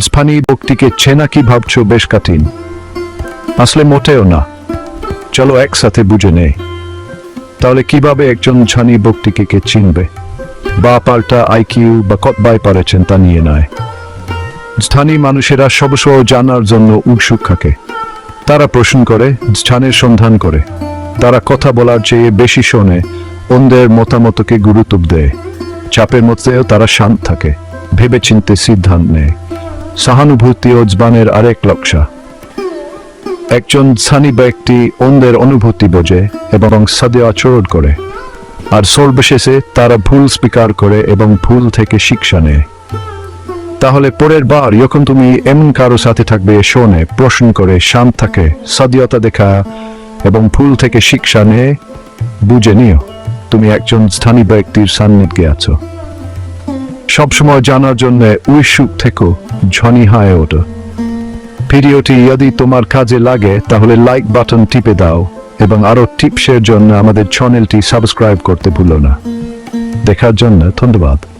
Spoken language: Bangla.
স্থানী ব্যক্তিকে চেনা কি ভাবছ বেশ কঠিন। আসলে মোটেও না। চলো একসাথে বুঝে নেই। তাহলে কীভাবে একজন ছানি ব্যক্তিকে কে চিনবে? বা পাল্টা আইকিউ বা কতবাই পারেছেন তা নিয়ে নয়। স্থানীয় মানুষেরা সবসময় জানার জন্য উৎসুক থাকে। তারা প্রশ্ন করে, স্থানের সন্ধান করে। তারা কথা বলার চেয়ে বেশি শোনে, অন্যদের মতামতকে গুরুত্ব দেয়। চাপের মধ্যেও তারা শান্ত থাকে ভেবে চিনতে সিদ্ধান্ত নেয়। সহানুভূতি ও জবানের আরেক লক্ষ্য একজন স্থানীয় ব্যক্তি অন্যদের অনুভূতি বোঝে এবং সাদে আচরণ করে। আর সর্বশেষে তারা ভুল স্বীকার করে এবং ভুল থেকে শিক্ষা নেয়। তাহলে পরের বার যখন তুমি এমন কারও সাথে থাকবে, শোনে, প্রশ্ন করে, শান্ত থাকে, সদিয়তা দেখা এবং ভুল থেকে শিক্ষা নিয়ে, বুঝে নিও, তুমি একজন স্থানীয় ব্যক্তির সান্নিধ্যে আছো। সবসময় জানার জন্য উৎসুক থেকে, ঝনি হায় ওঠো। ভিডিওটি যদি তোমার কাজে লাগে, তাহলে লাইক বাটন টিপে দাও, এবং আরও টিপসের জন্য আমাদের চ্যানেলটি সাবস্ক্রাইব করতে ভুলো না। দেখার জন্য ধন্যবাদ।